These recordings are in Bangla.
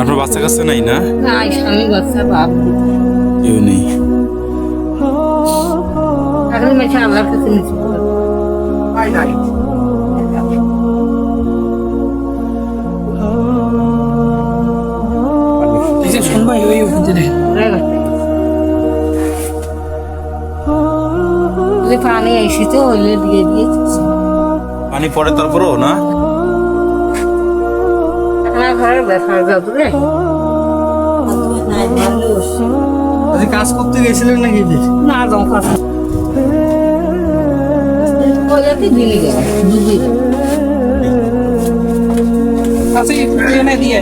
আপনার বাচ্চা কাচ্চা নাই না? না এই স্বামী বাচ্চা বাপ। কেউ নেই। এখন আল্লাহর কাছে নিচে পানি এসেছে হইলে দিয়ে দিয়েছে। পানি পড়ে তারপরেও না? ঘরের ব্যাপার যাবে কাজ করতে গেছিলেন নাকি? না দমকা কাছে একটু দিয়ে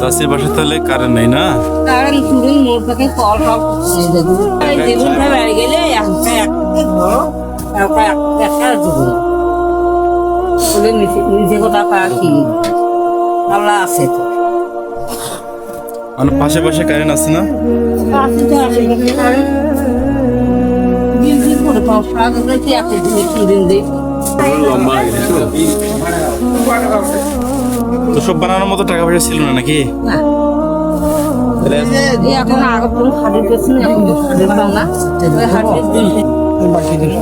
চাষির বাসা তাহলে কারেন্ট নাই না? কারণ তুই মোর পাখে কল দেখুন। বাড়ি গেলে একটা একটা ধরো একটা একটা দেবো ওদের নিচে নিচে কথা পাখি আল্লাহ আছে তো। মানে পাশে পাশে কারেন্ট আছে না? আছে তো আছে দিন দিন করে পাও সারা করে কি একটা দিনে কি দিন দেয় তো সব বানানোর মতো টাকা পয়সা ছিল না নাকি? না। এখন আগে পুরো হাড়ির পেছনে এখন হাড়ির না। ওই দিন বাকি দিন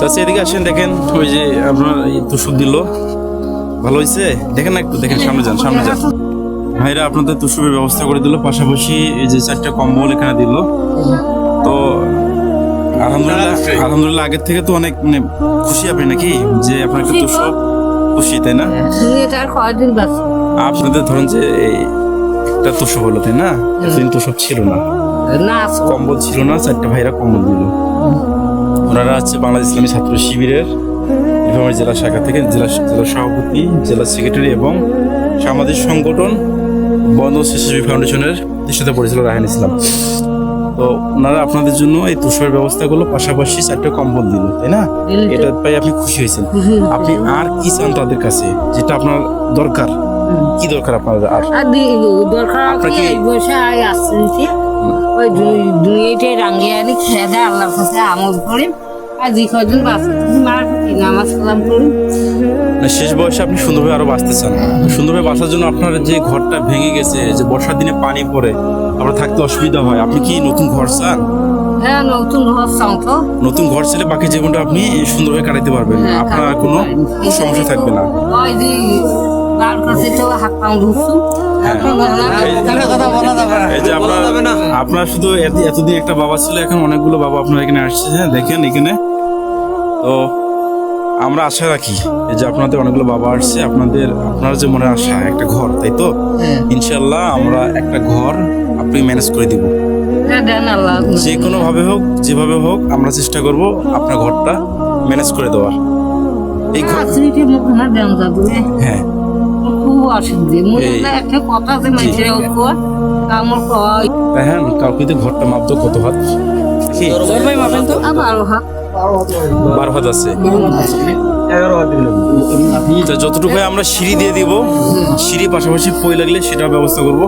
চাষি এদিকে আসেন দেখেন ওই যে আপনার এই তুষুর দিল। ভালো হয়েছে দেখেন না একটু দেখেন সামনে যান সামনে যান। ভাইরা আপনাদের তুষুরের ব্যবস্থা করে দিল পাশাপাশি এই যে চারটা কম্বল এখানে দিল। তো আলহামদুলিল্লাহ আলহামদুলিল্লাহ আগের থেকে তো অনেক মানে খুশি আপনি নাকি? যে আপনার একটা তুষব খুশি তাই না? আপনাদের ধরেন যে তুষব হলো তাই না? তুষব ছিল না। না কম্বল ছিল না চারটে ভাইরা কম্বল দিল। ওনারা হচ্ছে বাংলাদেশ ইসলামী ছাত্র শিবিরের জেলা শাখা থেকে জেলা জেলা সভাপতি জেলা সেক্রেটারি এবং সামাজিক সংগঠন বন্ধ স্বেচ্ছাসেবী ফাউন্ডেশনের প্রতিষ্ঠাতা পরিচালক রাহান ইসলাম। তো ওনারা আপনাদের জন্য এই তুষার ব্যবস্থা ব্যবস্থাগুলো পাশাপাশি চারটে কম্বল দিল তাই না? এটা পাই আপনি খুশি হয়েছেন। আপনি আর কি চান তাদের কাছে যেটা আপনার দরকার? কি দরকার আপনাদের আর? দরকার আপনার কি বসে আয় আসছে ওই দুই- দুইটাই রাঙ্গিয়ে আনি খেয়ে দেয় আল্লাহর কাছে আমল করি। আর মার নামাজ কালাম করি। শেষ বয়সে আপনি সুন্দরভাবে আরও বাঁচতে চান সুন্দরভাবে বাঁচার জন্য আপনার যে ঘরটা ভেঙে গেছে যে বর্ষার দিনে পানি পড়ে আপনার থাকতে অসুবিধা হয়। আপনি কি নতুন ঘর চান? হ্যাঁ নতুন ঘর চাও তো। নতুন ঘর ছেলে বাকি জীবনটা আপনি সুন্দরভাবে কাটাতে পারবেন। হ্যাঁ, আপনার কোনো সমস্যা থাকবে না। যে তার তো হাত ঢুকছু হ্যাঁ। আপনার শুধু এত- এতদিন একটা বাবা ছিল এখন অনেকগুলো বাবা আপনার এখানে আসছে হ্যাঁ দেখেন এখানে। তো আমরা আশা রাখি এই যে আপনাদের অনেকগুলো বাবা আসছে আপনাদের আপনার যে মনে আশা একটা ঘর তাই তো? ইনশাল্লাহ আমরা একটা ঘর আপনি ম্যানেজ করে দিব। হ্যাঁ যে কোনো ভাবে হোক যেভাবে হোক আমরা চেষ্টা করব আপনার ঘরটা ম্যানেজ করে দেওয়ার। এই ঘর হ্যাঁ। খুব অসুবিধে মনে এই- একটা কথা আছে মানুষের ঐক্য কামড় কয় কাউকে তো ঘরটা মাপতো কত হাত কি? জোর ভাই মাপেন তো? আবার হাত বারো হাত আছে। এগারো হাত দিলেন তো যতটুকু হয় আমরা সিঁড়ি দিয়ে দিব সিঁড়ি পাশাপাশি পই লাগলে সেটার ব্যবস্থা করব।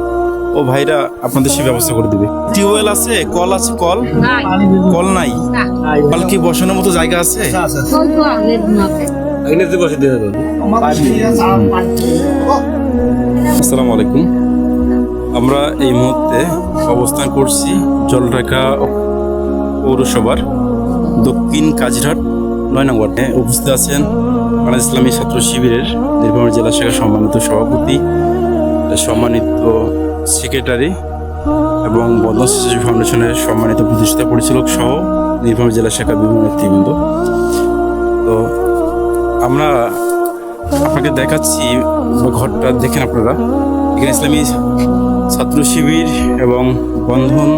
ও ভাইরা আপনাদের সে ব্যবস্থা করে দিবে। টিউবওয়েল আছে কল আছে কল? কল নাই। না। কল কি বসানোর মতো জায়গা আছে? আগের দিনতে আসসালামু আলাইকুম। আমরা এই মুহূর্তে অবস্থান করছি জলঢাকা পৌরসভার দক্ষিণ কাজিরহাট নয় নং ওয়ার্ডে। উপস্থিত আছেন বাংলাদেশ ইসলামী ছাত্র শিবিরের নীলফামারী জেলা শাখার সম্মানিত সভাপতি, সম্মানিত সেক্রেটারি এবং বন্ধন স্বেচ্ছাসেবী ফাউন্ডেশনের সম্মানিত প্রতিষ্ঠাতা পরিচালক সহ নীলফামারী জেলা শাখার বিভিন্ন নেতৃবৃন্দ। তো আমরা আপনাকে দেখাচ্ছি ঘরটা দেখেন আপনারা। এখানে ইসলামী ছাত্র শিবির এবং বন্ধন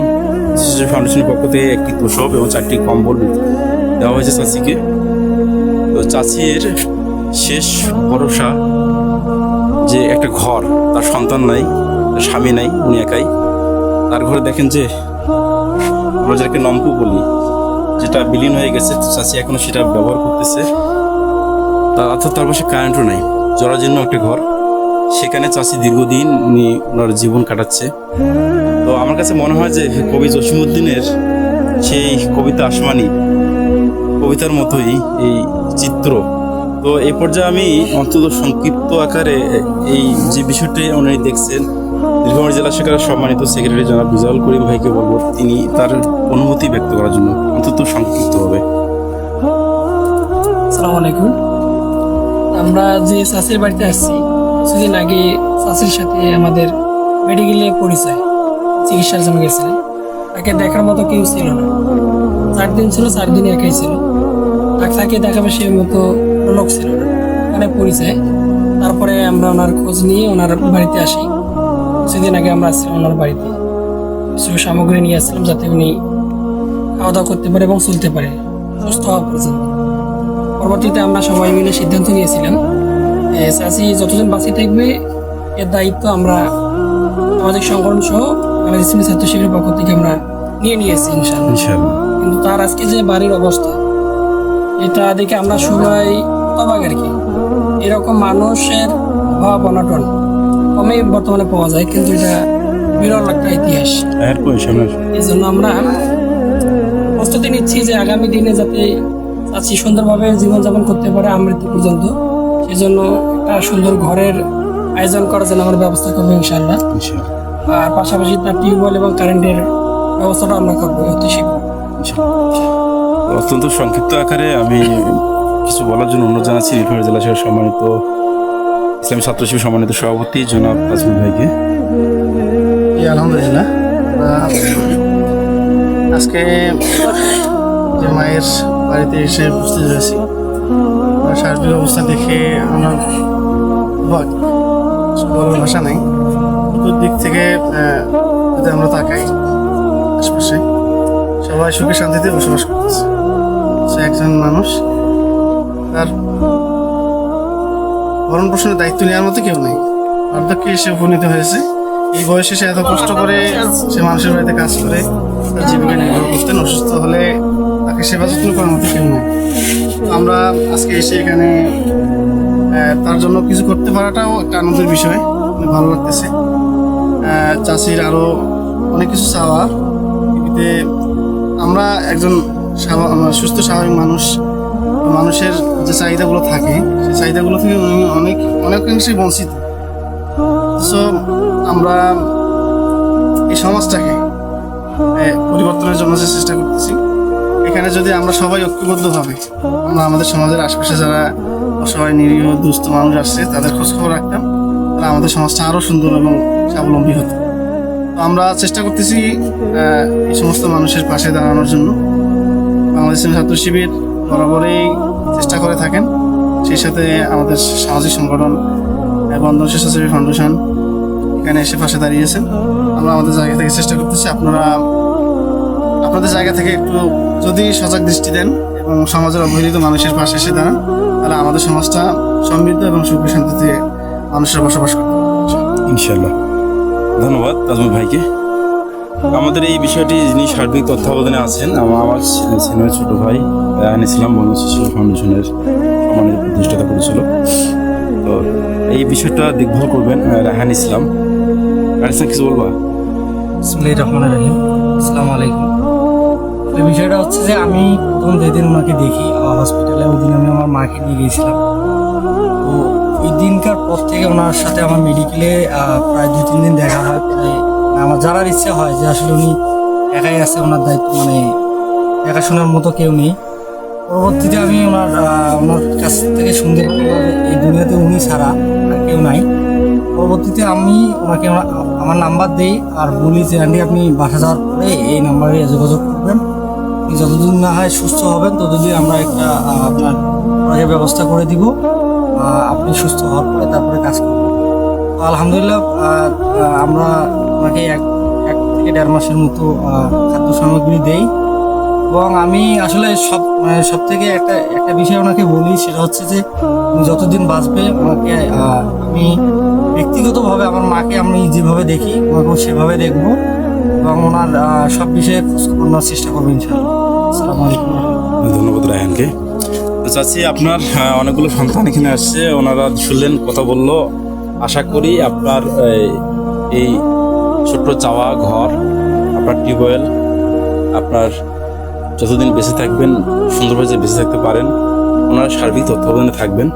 শিশু ফাউন্ডেশনের পক্ষ থেকে একটি তোষক এবং চারটি কম্বল দেওয়া হয়েছে চাচিকে। তো চাচির শেষ ভরসা যে একটা ঘর, তার সন্তান নাই, তার স্বামী নাই, উনি একাই। তার ঘরে দেখেন যে আমরা যেটাকে নমকু বলি, যেটা বিলীন হয়ে গেছে, তো চাষি এখনও সেটা ব্যবহার করতেছে। অর্থাৎ তার পাশে কারেন্টও নাই। জরাজীর্ণ একটা ঘর। সেখানে চাষি দীর্ঘদিন উনি ওনার জীবন কাটাচ্ছে। তো আমার কাছে মনে হয় যে কবি জসিমুদ্দিনের সেই কবিতা আসমানি, কবিতার মতোই এই চিত্র। তো এই পর্যায়ে আমি অন্তত সংক্ষিপ্ত আকারে এই যে বিষয়টি উনি দেখছেন নীলফামারী জেলা শাখার সম্মানিত সেক্রেটারি জনাব রিজাউল করিম ভাইকে বলব, তিনি তার অনুভূতি ব্যক্ত করার জন্য অন্তত সংক্ষিপ্তভাবে। আসসালামু আলাইকুম। আমরা যে চাষির বাড়িতে আসছি, কিছুদিন আগে চাষির সাথে আমাদের মেডিকেলে পরিচয়, চিকিৎসার জন্য গেছিলেন। তাকে দেখার মতো কেউ ছিল না। চার দিন ছিল, চার দিন একাই ছিল। তাকে দেখাবে সেই মতো লোক ছিল না। এখানে পরিচয়। তারপরে আমরা ওনার খোঁজ নিয়ে ওনার বাড়িতে আসি। কিছুদিন আগে আমরা আসছিলাম ওনার বাড়িতে। কিছু সামগ্রী নিয়ে আসছিলাম যাতে উনি খাওয়া দাওয়া করতে পারে এবং চলতে পারে। সুস্থ হওয়া পর্যন্ত। পরবর্তীতে আমরা সবাই মিলে সিদ্ধান্ত নিয়েছিলাম চাষি যতদিন বাঁচিয়ে থাকবে এর দায়িত্ব আমরা সামাজিক সংগঠন সহ বাংলাদেশ ইসলামী ছাত্র শিবিরের পক্ষ থেকে আমরা নিয়ে নিয়েছি ইনশাল্লাহ কিন্তু তার আজকে যে বাড়ির অবস্থা এটা দেখে আমরা সবাই অবাক আর কি। এরকম মানুষের অভাব অনাটন কমই বর্তমানে পাওয়া যায় কিন্তু এটা বিরল একটা ইতিহাস। এই জন্য আমরা প্রস্তুতি নিচ্ছি যে আগামী দিনে যাতে চাষি সুন্দরভাবে জীবনযাপন করতে পারে আমৃত্যু পর্যন্ত। সেজন্য একটা সুন্দর ঘরের আয়োজন করার জন্য আমরা ব্যবস্থা করব ইনশাল্লাহ আর পাশাপাশি তার টিউবওয়েল এবং কারেন্টের ব্যবস্থাটা আমরা করব অতি শীঘ্র অত্যন্ত সংক্ষিপ্ত আকারে আমি কিছু বলার জন্য অনুরোধ জানাচ্ছি নীলফামারী জেলা শাখার সম্মানিত ইসলামী ছাত্র শিবির সম্মানিত সভাপতি জনাব তাজমুল ভাইকে। আলহামদুলিল্লাহ। আজকে যে মায়ের বাড়িতে এসে বুঝতে ওনার সার্বিক অবস্থা দেখে আমরা অবাক। বলার ভাষা নাই। দিক থেকে যদি আমরা তাকাই আশপাশে, সবাই সুখে শান্তিতে বসবাস করতেছে। সে একজন মানুষ। তার ভরণ পোষণের দায়িত্ব নেওয়ার মতো কেউ নেই। বার্ধক্যে এসে উপনীত হয়েছে। এই বয়সে সে এত কষ্ট করে সে মানুষের বাড়িতে কাজ করে, তার জীবিকা নির্বাহ করতেন অসুস্থ হলে তাকে সেবা যত্ন করার মতো কেউ নেই। আমরা আজকে এসে এখানে তার জন্য কিছু করতে পারাটাও একটা আনন্দের বিষয় ভালো লাগতেছে। চাষির আরও অনেক কিছু চাওয়া। পৃথিবীতে আমরা একজন সুস্থ, স্বাভাবিক মানুষ। মানুষের যে চাহিদাগুলো থাকে, সেই চাহিদাগুলো থেকে উনি অনেক অনেকাংশে বঞ্চিত। সো আমরা এই সমাজটাকে পরিবর্তনের জন্য যে চেষ্টা করতেছি এখানে যদি আমরা সবাই ঐক্যবদ্ধভাবে, আমরা আমাদের সমাজের আশপাশে যারা অসহায়, নিরীহ, দুস্থ মানুষ আসছে, তাদের খোঁজ খবর রাখতাম, তাহলে আমাদের সমাজটা আরও সুন্দর এবং স্বাবলম্বী হতো। তো আমরা চেষ্টা করতেছি এই সমস্ত মানুষের পাশে দাঁড়ানোর জন্য। বাংলাদেশ ছাত্র শিবির বরাবরই চেষ্টা করে থাকেন। সেই সাথে আমাদের সামাজিক সংগঠন বন্ধন স্বেচ্ছাসেবী ফাউন্ডেশন এখানে এসে পাশে দাঁড়িয়েছেন। আমরা আমাদের জায়গা থেকে চেষ্টা করতেছি, আপনারা আপনাদের জায়গা থেকে একটু যদি সজাগ দৃষ্টি দেন এবং সমাজের অবহেলিত মানুষের পাশে এসে দাঁড়ান তাহলে আমাদের সমাজটা সমৃদ্ধ এবং সুখ শান্তিতে মানুষের বসবাস করতে পারবে ইনশাল্লাহ ধন্যবাদ তাজমুল ভাইকে। আমাদের এই বিষয়টি যিনি সার্বিক তত্ত্বাবধানে আছেন আমার আমার সিনিয়র ছোট ভাই রায়ন ইসলাম বন্ধু শিশু ফাউন্ডেশনের সম্মানিত প্রতিষ্ঠাতা পরিচালক। তো এই বিষয়টা দেখভাল করবেন আহ, রায়হান ইসলাম। রায়হান ইসলাম কিছু বলবা? রহিম। আসসালামু আলাইকুম। তো বিষয়টা হচ্ছে যে আমি প্রথম যেদিন ওনাকে দেখি হসপিটালে ওই দিন আমি আমার মাকে নিয়ে গিয়েছিলাম। তো ওই দিনকার পর থেকে ওনার সাথে আমার মেডিকেলে প্রায় দু তিন দিন দেখা হয়। আমার জানার ইচ্ছে হয় যে আসলে উনি একাই আছে, ওনার দায়িত্ব মানে দেখাশোনার মতো কেউ নেই। পরবর্তীতে আমি ওনার ওনার কাছ থেকে শুনতে এই দুনিয়াতে উনি ছাড়া আর কেউ নাই। পরবর্তীতে আমি ওনাকে আমার- নাম্বার দিই আর বলি যে, আন্টি, আপনি বাসা যাওয়ার পরে এই নাম্বারে যোগাযোগ করবেন। যতদিন না হয় সুস্থ হবেন, ততদিন আমরা একটা আপনার ব্যবস্থা করে দিব। আপনি সুস্থ হওয়ার পরে তারপরে কাজ করবেন। তো আলহামদুলিল্লাহ আমরা ওনাকে এক এক থেকে দেড় মাসের মতো খাদ্য সামগ্রী দেই। এবং আমি আসলে সব মানে সব থেকে একটা একটা বিষয় ওনাকে বলি, সেটা হচ্ছে যে যতদিন বাঁচবে, ওনাকে আমি ব্যক্তিগতভাবে আমার মাকে আমি যেভাবে দেখি, ওনাকেও সেভাবে দেখব। এবং ওনার সব বিষয়ে খোঁজখবর চেষ্টা করব ইনশাআল্লাহ। আসসালামু আলাইকুম ধন্যবাদ রায়হানকে। তো চাচ্ছি আপনার অনেকগুলো সন্তান এখানে আসছে ওনারা শুনলেন কথা বলল। আশা করি আপনার এই, এই ছোট্ট চাওয়া ঘর আপনার টিউবওয়েল আপনার যতদিন বেঁচে থাকবেন সুন্দরভাবে যে বেঁচে থাকতে পারেন ওনারা সার্বিক তত্ত্বাবধানে থাকবেন।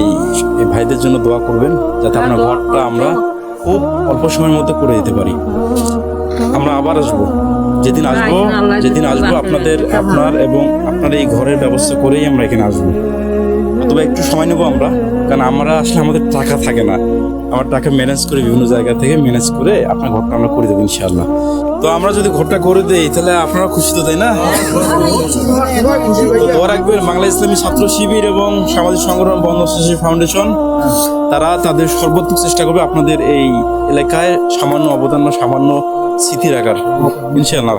এই এই ভাইদের জন্য দোয়া করবেন যাতে আপনার ঘরটা আমরা খুব অল্প সময়ের মধ্যে করে দিতে পারি। আমরা আবার আসব। যেদিন আসব যেদিন আসব আপনাদের আপনার এবং আপনার এই ঘরের ব্যবস্থা করেই আমরা এখানে আসব। অথবা একটু সময় নেব আমরা কারণ আমরা আসলে আমাদের টাকা থাকে না। আমার টাকা ম্যানেজ করে বিভিন্ন জায়গা থেকে ম্যানেজ করে আপনার ঘরটা আমরা করে দেবো ইনশাল্লাহ তো আমরা যদি ঘরটা করে দেই তাহলে আপনারা খুশি তো তাই না? তো দোয়া রাখবেন বাংলা ইসলামী ছাত্র শিবির এবং সামাজিক সংগঠন বন্ধ শিশু ফাউন্ডেশন তারা তাদের সর্বোত্তম চেষ্টা করবে আপনাদের এই এলাকায় সামান্য অবদান বা সামান্য স্মৃতি রাখার ইনশাআল্লাহ।